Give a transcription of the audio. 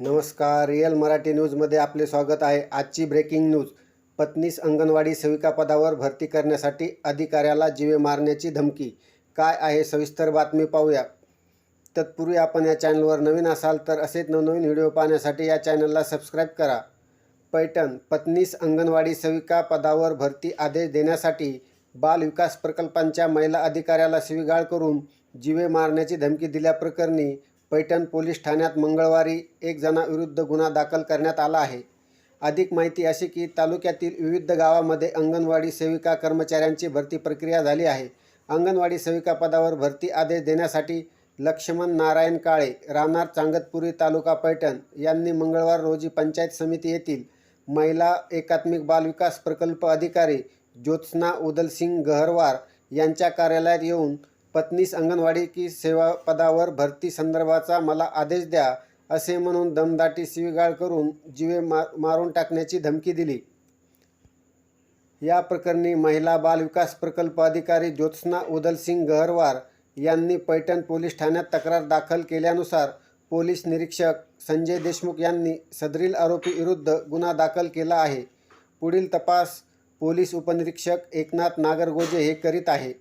नमस्कार रिअल मराठी न्यूजमध्ये आपले स्वागत आहे. आजची ब्रेकिंग न्यूज पत्नीस अंगणवाडी सेविका पदावर भरती करण्यासाठी अधिकाऱ्याला जीवे मारण्याची धमकी. काय आहे सविस्तर बातमी पाहूया. तत्पूर्वी आपण या चॅनलवर नवीन असाल तर असेच नवनवीन व्हिडिओ पाहण्यासाठी या चॅनलला सबस्क्राईब करा. पैठण पत्नीस अंगणवाडी सेविका पदावर भरती आदेश देण्यासाठी बाल विकास प्रकल्पांच्या महिला अधिकाऱ्याला शिवीगाळ करून जीवे मारण्याची धमकी दिल्याप्रकरणी पैठण पोलीस ठाण्यात मंगळवारी एक जणाविरुद्ध गुन्हा दाखल करण्यात आला आहे. अधिक माहिती अशी की तालुक्यातील विविध गावामध्ये अंगणवाडी सेविका कर्मचाऱ्यांची भरती प्रक्रिया झाली आहे. अंगणवाडी सेविका पदावर भरती आदेश देण्यासाठी लक्ष्मण नारायण काळे रानार चांगतपुरी तालुका पैठण यांनी मंगळवार रोजी पंचायत समिती येथील महिला एकात्मिक बाल विकास प्रकल्प अधिकारी ज्योत्स्ना उदलसिंग गहरवार यांच्या कार्यालयात येऊन पत्नीस अंगणवाडी की सेवा पदावर भरती संदर्भाचा मला आदेश द्या असे म्हणून दमदाटी शिवीगाळ करून जीवे मार मारून टाकण्याची धमकी दिली. या प्रकरणी महिला बाल विकास प्रकल्प अधिकारी ज्योत्स्ना उदलसिंग गहरवार यांनी पैठण पोलीस ठाण्यात तक्रार दाखल केल्यानुसार पोलीस निरीक्षक संजय देशमुख यांनी सदरील आरोपी विरुद्ध गुन्हा दाखल केला आहे. पुढील तपास पोलीस उपनिरीक्षक एकनाथ नागरगोजे हे करीत आहे.